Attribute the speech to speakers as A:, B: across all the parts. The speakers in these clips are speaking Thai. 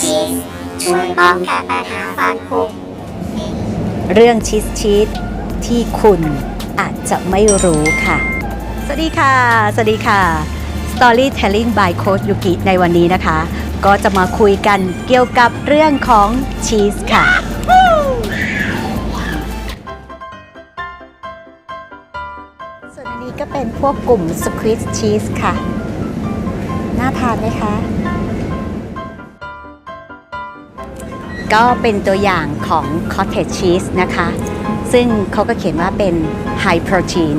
A: ชีสช่วยป้องกันปัญหาฟันผุ
B: เรื่องชีสชีสที่คุณอาจจะไม่รู้ค่ะ สวัสดีค่ะ สวัสดีค่ะ Storytelling by Coach Yuki ในวันนี้นะคะ ก็จะมาคุยกันเกี่ยวกับเรื่องของชีสค่ะ ส่วนอันนี้ก็เป็นพวกกลุ่มสควิ z ชีสค่ะ น่าทานไหมคะ ก็เป็นตัวอย่างของ cottage cheese นะคะ ซึ่งเขาก็เขียนว่าเป็น high protein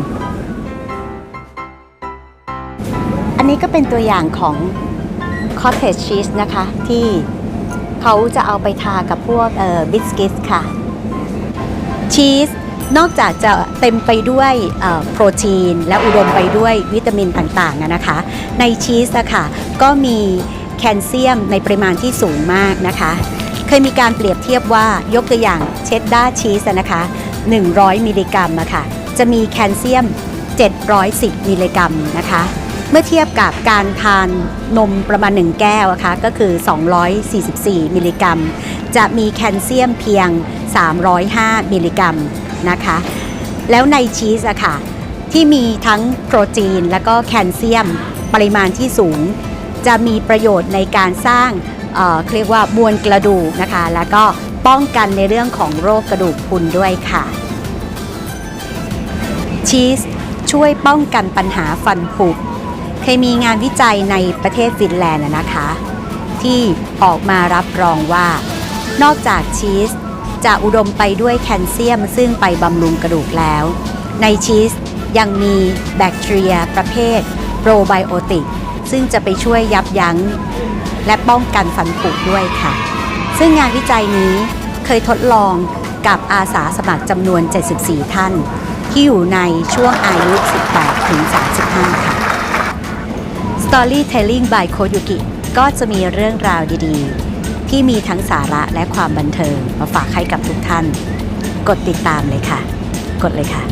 B: อันนี้ก็เป็นตัวอย่างของ cottage cheese นะคะ ที่เขาจะเอาไปทากับพวกบิสกิตค่ะชีสนอกจากจะเต็มไปด้วยโปรตีน และอุดมไปด้วยวิตามินต่างๆนะคะ ในชีสอะค่ะก็มีแคลเซียมในปริมาณที่สูงมากนะคะ เคยมีการเปรียบเทียบว่ายกตัวอย่างเชดดาร์ชีสนะคะ 100 มิลลิกรัมอะค่ะจะมีแคลเซียม 710 มิลลิกรัมนะคะ เมื่อเทียบกับการทานนมประมาณ 1 แก้วอะคะก็คือ 244 มิลลิกรัม จะมีแคลเซียมเพียง 305 มิลลิกรัมนะคะ แล้วในชีสอะค่ะที่มีทั้งโปรตีนและก็แคลเซียมปริมาณที่สูง จะมีประโยชน์ในการสร้าง เอ่อเรียกว่ามวลกระดูกนะคะ แล้วก็ป้องกันในเรื่องของโรคกระดูกพรุนด้วยค่ะ ชีสช่วยป้องกันปัญหาฟันผุเคยมีงานวิจัยในประเทศฟินแลนด์นะคะ ที่ออกมารับรองว่า นอกจากชีสจะอุดมไปด้วยแคลเซียมซึ่งไปบำรุงกระดูกแล้ว ในชีสยังมีแบคทีเรียประเภทโปรไบโอติก ซึ่งจะไปช่วยยับยั้ง และป้องกันฟันผุด้วยค่ะ ซึ่งงานวิจัยนี้เคยทดลองกับอาสาสมัครจำนวน 74 ท่าน ที่อยู่ในช่วงอายุ 18 ถึง 35 ค่ะ Storytelling by c o y u k i ก็จะมีเรื่องราวดีๆ ที่มีทั้งสาระและความบันเทิงมาฝากให้กับทุกท่าน กดติดตามเลยค่ะ กดเลยค่ะ